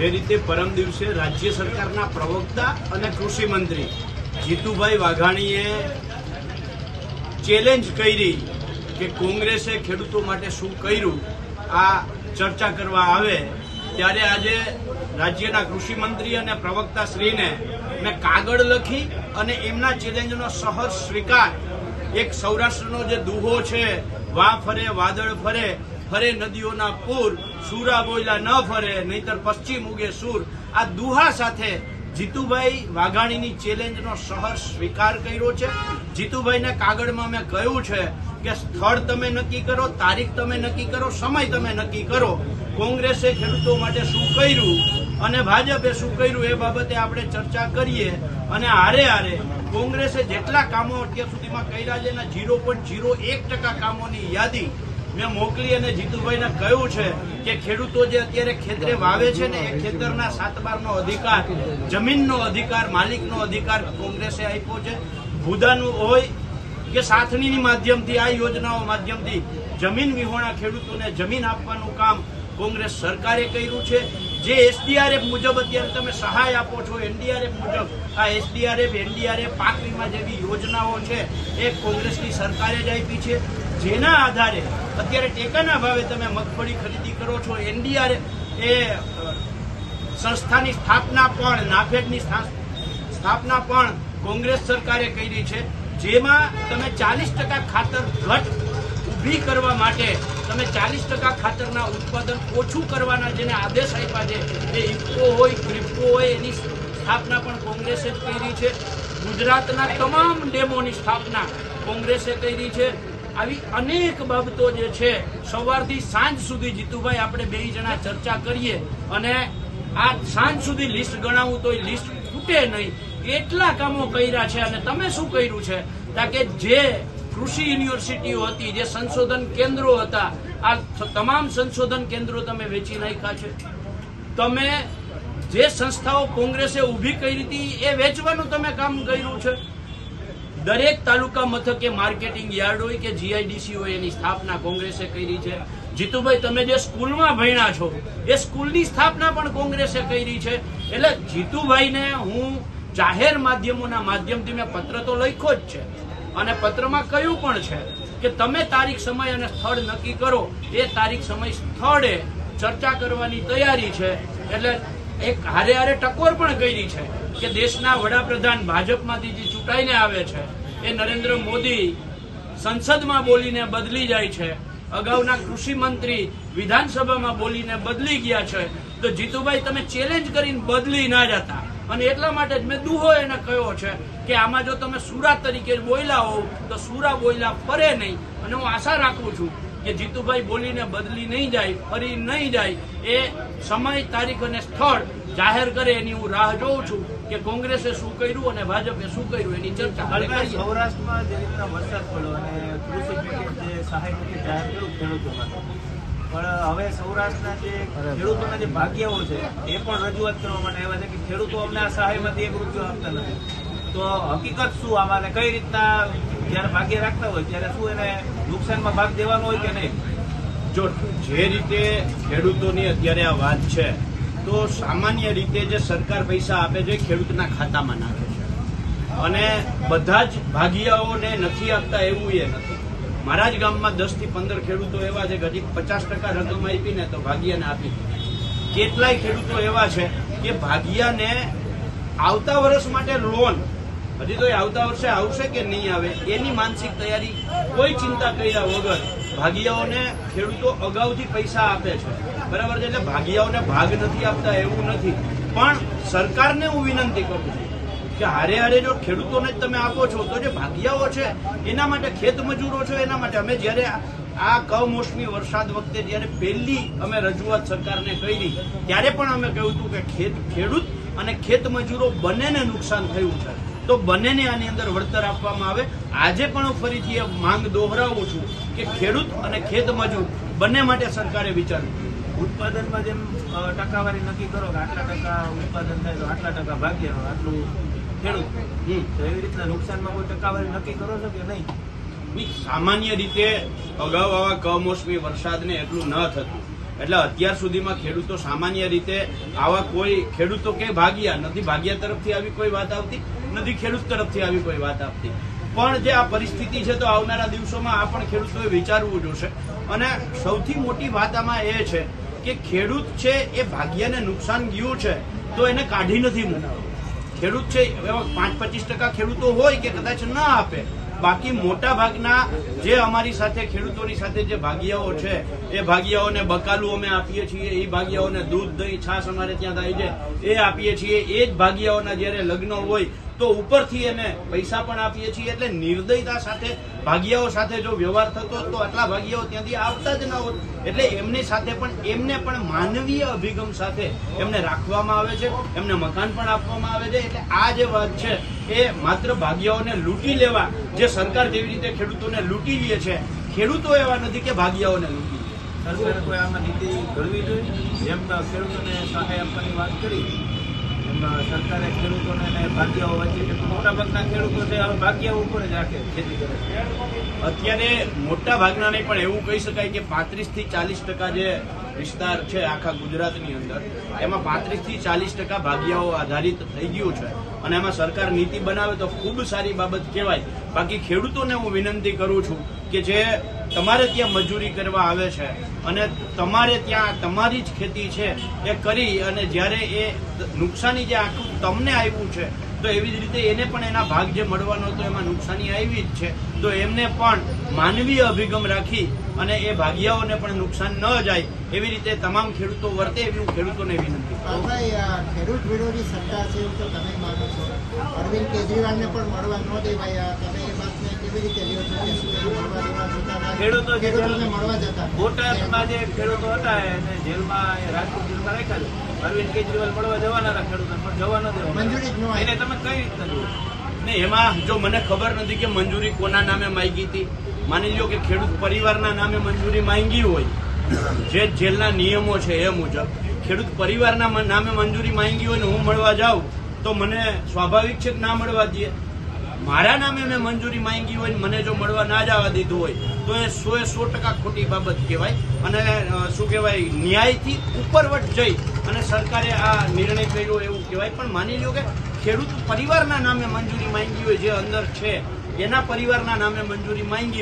જે રીતે પરમ દિવસે રાજ્ય સરકારના પ્રવક્તા અને કૃષિ મંત્રી જીતુભાઈ વાઘાણીએ ચેલેન્જ કરી કે કોંગ્રેસે ખેડૂતો માટે શું કર્યું, આ ચર્ચા કરવા આવે, ત્યારે આજે રાજ્યના કૃષિ મંત્રી અને પ્રવક્તા શ્રીને મેં કાગળ લખી અને એમના ચેલેન્જનો સહજ સ્વીકાર. એક સૌરાષ્ટ્રનો જે દુહો છે, વા ફરે, વાદળ ફરે ફરે નદીઓના પૂર, સુરા બોયલા ન ફરે, નહીતર પશ્ચિમ ઉગે સૂર. આ દુહા સાથે જીતુભાઈ વાઘાણીની ચેલેન્જનો સહર સ્વીકાર કર્યો છે. જીતુભાઈને કાગળમાં મેં કહ્યું છે કે સ્થળ તમે નક્કી કરો, તારીખ તમે નક્કી કરો, સમય તમે નક્કી કરો. કોંગ્રેસે ખેડૂતો માટે શું કર્યું અને ભાજપે શું કર્યું એ બાબતે આપણે ચર્ચા કરીએ. અને હારે હારે કોંગ્રેસે જેટલા કામો અત્યાર સુધીમાં કર્યા છે એના ઝીરો પોઈન્ટ ઝીરો એક ટકા કામોની યાદી મેં મોકલી અને જીતુભાઈને કહ્યું છે કે ખેડૂતો જે અત્યારે ખેતરે વાવે છે ને, એ ખેતરના સાતબારનો અધિકાર, જમીનનો અધિકાર, માલિકનો અધિકાર કોંગ્રેસે આપ્યો છે. ભૂદાનું હોય કે સાથણીની માધ્યમથી, આ યોજનાઓ માધ્યમથી જમીન વિહોણા ખેડૂતોને જમીન આપવાનું કામ કોંગ્રેસ સરકારે કર્યું છે. જે એસડીઆરએફ મુજબ અત્યારે તમે સહાય આપો છો, એનડીઆરએફ મુજબ, આ એસડીઆરએફ, એનડીઆરએફ પાક વીમા જેવી યોજનાઓ છે, એ કોંગ્રેસની સરકારે જ આપી છે. જેના આધારે અત્યારે ટેકાના ભાવે તમે મગફળી ખરીદી કરો છો એનડીઆર એ સંસ્થાની સ્થાપના પણ, નાફેડની સ્થા- સ્થાપના પણ કોંગ્રેસ સરકારે કરી છે, જેમાં તમે ચાલીસ ટકા ખાતર ઘટ ઊભી કરવા માટે તમે ચાલીસ ટકા ખાતરના ઉત્પાદન ઓછું કરવાના જેને આદેશ આપ્યા છે, એ ઇફકો હોય ક્રિપ્કો હોય, એની સ્થાપના પણ કોંગ્રેસે કરી છે. ગુજરાતના તમામ ડેમોની સ્થાપના કોંગ્રેસે કરી છે. આવી અનેક બાબતો જે છે, સવારથી સાંજ સુધી જીતુભાઈ, આપણે બે જણા ચર્ચા કરીએ અને આ સાંજ સુધી લિસ્ટ ગણાવું તો લિસ્ટ ખૂટે નહીં. એટલા કામો કર્યા છે અને તમે શું કર્યું છે? તાકે જે કૃષિ યુનિવર્સિટીઓ હતી, જે સંશોધન કેન્દ્રો હતા, આ તમામ સંશોધન કેન્દ્રો તમે વેચી નાખ્યા છે. તમે જે સંસ્થાઓ કોંગ્રેસે ઊભી કરી હતી, એ વેચવાનું તમે કામ કર્યું છે. દરેક તાલુકા મથકે માર્કેટિંગ યાર્ડ હોય કે જીઆઈડીસી હોય એની સ્થાપના કોંગ્રેસે કરી છે. જીતુભાઈ, તમે જે સ્કૂલમાં ભણ્યા છો, એ સ્કૂલની સ્થાપના પણ કોંગ્રેસે કરી છે. એટલે જીતુભાઈને હું જાહેર માધ્યમોના માધ્યમથી મેં પત્ર તો લખ્યો જ છે. અને પત્રમાં કહ્યું પણ છે કે તમે તારીખ, સમય અને સ્થળ નક્કી કરો. એ તારીખ, સમય, સ્થળે ચર્ચા કરવાની તૈયારી છે. એટલે એક હારે હારે ટકોર પણ કરી છે કે દેશના વડાપ્રધાન ભાજપમાંથી જે ચૂંટાઈને આવે છે, એ નરેન્દ્ર મોદી સંસદમાં બોલીને બદલી જાય છે, અગાઉના કૃષિ મંત્રી વિધાનસભામાં બોલીને બદલી ગયા છે, તો જીતુભાઈ તમે ચેલેન્જ કરીને બદલી ના જતા. અને એટલા માટે જ મેં દુહો એને કહ્યો છે કે આમાં જો તમે સુરા તરીકે બોલ્યા હોવ, તો સુરા બોલ્યા ફરે નહીં. અને હું આશા રાખું છું કે જીતુભાઈ બોલીને બદલી નહીં જાય ફરી નહીં જાય એ સમય તારીખ અને સ્થળ જાહેર કરે એની હું રાહ જોઉં છું કે કોંગ્રેસે શું કર્યું અને ભાજપે શું કર્યું એની ચર્ચા સૌરાષ્ટ્રમાં જે રીતના વરસાદ પડ્યો અને કૃષિ પેકેજ જે સહાય પેકેજ જાહેર કર્યું ખેડૂતો માટે પણ હવે સૌરાષ્ટ્રના જે ખેડૂતોના જે ભાગ્યાઓ છે એ પણ રજૂઆત કરવા માટે આવ્યા છે કે ખેડૂતો અમને આ સહાયમાંથી એક રૂપિયો આપતા નથી. તો હકીકત શું? આમાં કઈ રીતના જ્યારે ભાગ્ય રાખતા હોય, ત્યારે શું એને નુકસાનમાં ભાગ દેવાનો હોય કે નહીં? જો જે રીતે ખેડૂતોની અત્યારે આ વાત છે, તો સામાન્ય રીતે જે સરકાર પૈસા આપે છે ખેડૂતના ખાતામાં નાખે છે. અને બધા જ ભાગીયાઓને નથી આપતા એવું એ નથી. મારા જ ગામમાં દસથી પંદર ખેડૂતો એવા છે કે હજી પચાસ ટકા રકમ આપીને તો ભાગીયાને આપી કેટલાય ખેડૂતો એવા છે કે ભાગિયાને આવતા વર્ષ માટે લોન હજી તો એ આવતા વર્ષે આવશે કે નહીં આવે, એની માનસિક તૈયારી કોઈ ચિંતા કર્યા વગર ભાગીયાઓને ખેડૂતો અગાઉથી પૈસા આપે છે. બરાબર છે? એટલે ભાગીયાઓને ભાગ નથી આપતા એવું નથી. પણ સરકારને હું વિનંતી કરું છું કે હારે હારે જો ખેડૂતોને જ તમે આપો છો, તો જે ભાગિયાઓ છે, એના માટે ખેત મજૂરો છો, એના માટે અમે જ્યારે આ- કમોસમી વરસાદ વખતે જ્યારે પહેલી અમે રજૂઆત સરકારને કરી, ત્યારે પણ અમે કહ્યું હતું કે ખેત ખેડૂત અને ખેત મજૂરો બંનેને નુકસાન થયું છે. તો બંનેને આની અંદર વળતર આપવામાં આવે. આજે પણ હું ફરીથી એ માંગ દોહરાવું છું કે ખેડૂત અને ખેત મજૂર બંને માટે સરકારે વિચારવું ઉત્પાદનમાં જેમ ટકાવારી નક્કી કરો કે આટલા ટકા ઉત્પાદન થાય તો આટલા ટકા ભાગ્ય આટલું ખેડૂત. હમ. તો એવી રીતના નુકસાનમાં કોઈ ટકાવારી નક્કી કરો છો કે નહીં? સામાન્ય રીતે અગાઉ આવા કમોસમી વરસાદને એટલું ન થતું. એટલે અત્યાર સુધીમાં ખેડૂતો સામાન્ય રીતે આવા કોઈ ખેડૂતો કે ભાગ્યા નથી, ભાગ્યા તરફથી આવી કોઈ વાત આવતી? નથી, ખેડૂત તરફથી આવી કોઈ વાત આવતી? પણ જે આ પરિસ્થિતિ છે તો આવનારા દિવસોમાં આ પણ ખેડૂતોએ વિચારવું જોશે. અને સૌથી મોટી વાત આમાં એ છે કે ખેડૂત છે એ ભાગ્યાને નુકસાન ગયું છે, તો એને કાઢી નથી મૂકતો ખેડૂત છે, એવા પાંચ પચીસ ટકા ખેડૂતો હોય કે કદાચ ના આપે બાકી મોટા ભાગના જે અમારી સાથે ખેડૂતોની સાથે જે ભાગીયાઓ છે, એ ભાગીયાઓને બકાલું અમે આપીએ છીએ, એ ભાગીયાઓને દૂધ, દહીં, છાશ અમારે ત્યાં થાય છે, એ આપીએ છીએ. એ જ ભાગીયાઓના જ્યારે લગ્ન હોય તો ઉપરથી એને પૈસા પણ આપીએ છીએ. એટલે નિર્દયતા સાથે, ભાગિયાઓ સાથે જો વ્યવહાર થતો તો આટલા ભાગિયાઓ ત્યાંથી આવતા જ ના હોત એટલે એમની સાથે પણ, એમને પણ માનવીય અભિગમ સાથે એમને રાખવામાં આવે છે, એમને મકાન પણ આપવામાં આવે છે. એટલે આ જે વાત છે એ માત્ર ભાગિયાઓને લૂંટી લેવા, જે સરકાર જેવી રીતે ખેડૂતોને લૂંટી લે છે, ખેડૂતો એવા નથી કે ભાગિયાઓને લૂંટી સરકારે કોઈ આમાં નીતિ ઘડવી જોઈએ? જેમ ખેડૂતોને સહાય આપવાની વાત કરી સરકારે ખેડૂતોને ભાગ્યાઓ વચ્ચે કે મોટાભાગના ખેડૂતો છે હવે ભાગ્યાઓ ઉપર જ રાખે ખેતી કરે અત્યારે મોટા ભાગના નહીં, પણ એવું કહી શકાય કે પાંત્રીસથી ચાલીસ ટકા જે વિસ્તાર છે આખા ગુજરાતની અંદર, એમાં પાંત્રીસથી ચાલીસ ટકા ભાગિયાઓ આધારિત થઈ ગયું છે. અને એમાં સરકાર નીતિ બનાવે તો ખૂબ સારી બાબત કહેવાય. બાકી ખેડૂતોને હું વિનંતી કરું છું કે જે તમારે ત્યાં મજૂરી કરવા આવે છે અને તમારે ત્યાં તમારી જ ખેતી છે એ કરી અને જ્યારે એ નુકસાની જે આખું તમને આવ્યું છે, તો એવી જ રીતે એને પણ એના ભાગ જે મળવાનો હતો એમાં નુકસાની આવી જ છે. તો એમને પણ માનવીય અભિગમ રાખી અને એ ભાગિયાઓને પણ નુકસાન ન જાય એવી રીતે તમામ ખેડૂતો વર્તે એવી હું ખેડૂતોને વિનંતી. ખેડૂત વિરોધી સરકાર છે એવું તો તમે માનો છો. અરવિંદ કેજરીવાલને પણ મળવા ન દેવાય તમે કેવી રીતે લ્યો છો કે શું એ મળવા દેવા જતા ના? ખેડૂતો જે મળવા જતા બોટાદમાં જે ખેડૂતો હતા એને જેલમાં રાજકોટ જેલમાં રાખ્યા છે. અરવિંદ કેજરીવાલ મળવા જવાના હતા ખેડૂતોને પણ જવા ન દેવા મંજૂરી જ ન એને તમે કઈ રીતના જુઓ ને એમાં જો મને ખબર નથી કે મંજૂરી કોના નામે માંગી હતી. માની લો કે ખેડૂત પરિવારના નામે મંજૂરી માંગી હોય. જે જેલના નિયમો છે એ મુજબ ખેડૂત પરિવારના નામે મંજૂરી માંગી હોય ને હું મળવા જાઉં તો મને સ્વાભાવિક છે કે ના મળવા દઈએ મારા નામે મેં મંજૂરી માંગી હોય મને જો મળવા ના જવા દીધું હોય, તો એ સો એ સો ટકા ખોટી બાબત કહેવાય. અને શું કહેવાય, ન્યાયથી ઉપરવટ જઈ અને સરકારે આ નિર્ણય કર્યો એવું કહેવાય. પણ માની લ્યો કે ખેડૂત પરિવારના નામે મંજૂરી માંગી હોય જે અંદર છે, એના પરિવારના નામે મંજૂરી માંગી